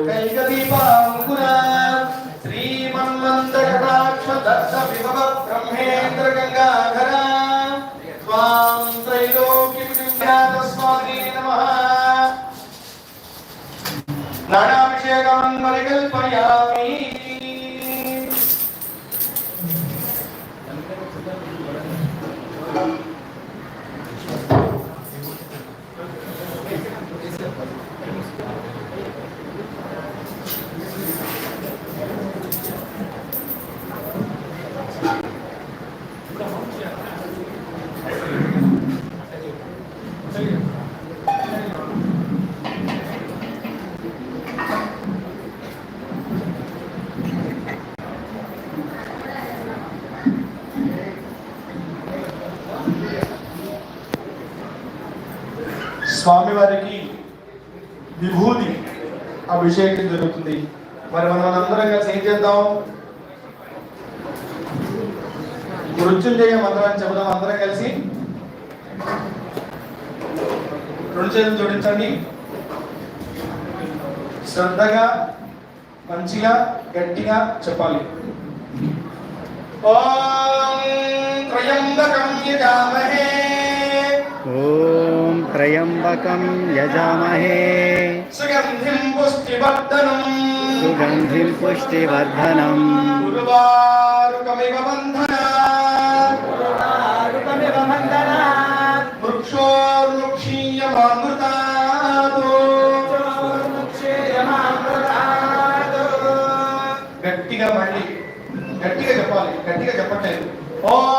కైక దీపాంకుర శ్రీమన్వంతకటాక్ష దత్త విభవ బ్రహ్మేంద్ర గంగాధర త్వాం త్రైలోకి తస్మాదే నమ నాడాభిషేకం పరికల్పయామి స్వామివారికి విభూతి అభిషేకం జరుగుతుంది. మరి మనం అందరం కలిసి ఏం చేద్దాం? మృత్యుంజయ మంత్రాన్ని చెబుదాం అందరం కలిసి. రెండు చేతులు జోడించండి. శ్రద్ధగా మంచిగా గట్టిగా చెప్పాలి. ఓం త్రయంబకం యజామహే. ఓ त्र्यम्बकं यजामहे సుగంధిం పుష్టివర్ధనం सुगन्धिं पुष्टिवर्धनम् గురువారుకమివ బంధనాత్ వృక్షోర్వృక్షీయమామృతాత్ గట్టిగా మళ్ళీ గట్టిగా చెప్పాలి గట్టిగా చెప్పట్లేదు ఓం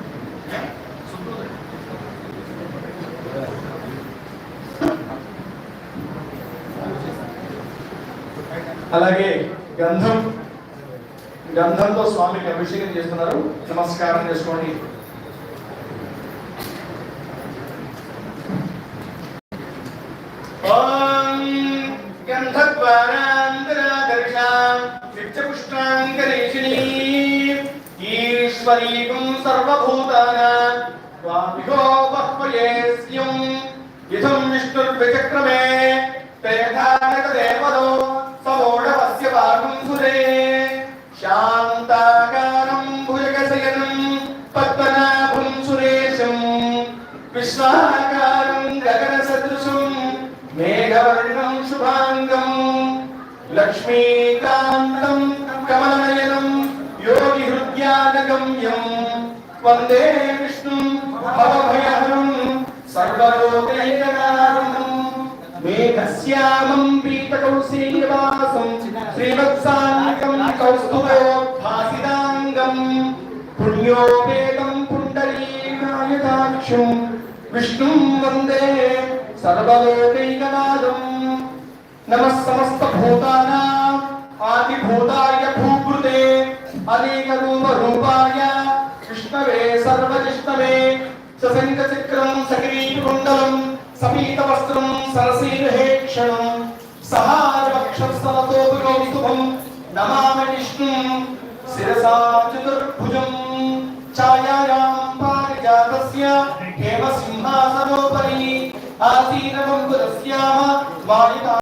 అలాగే గంధం గంధంతో స్వామికి అభిషేకం చేస్తున్నారు. నమస్కారం చేసుకోండి. ఈశ్వరీకం సర్వభూతానాం స్వామిహో బహ్వయేస్యం ఇదం విష్ణుర్విచక్రమే తేధానక దేవదో విశ్వాకారం గగన సదృశం మేఘవర్ణం శుభాంగం లక్ష్మీకాంతం కమలనయనం యోగి హృద్యానగమ్యం వందే విష్ణు భవభయహరం సర్వలోకైకనాథం మేఘశ్యామం పీతకౌశీయవాసం శ్రీవత్సాంగం కౌస్తుభోద్భాసితాంగం. పుణ్యోపేత పుండరీకాయతాక్షం విష్ణుం వందే సర్వలోకైకనాథం నమః సమస్త భూతానాం ఆదిభూతాయ భూభృతే అనేక రూప రూపాయ విష్ణవే సర్వజిష్ణవే సశంక చక్రం హేమ సింహాసనోపరి ఆసీనమంకురస్యామ మాయితా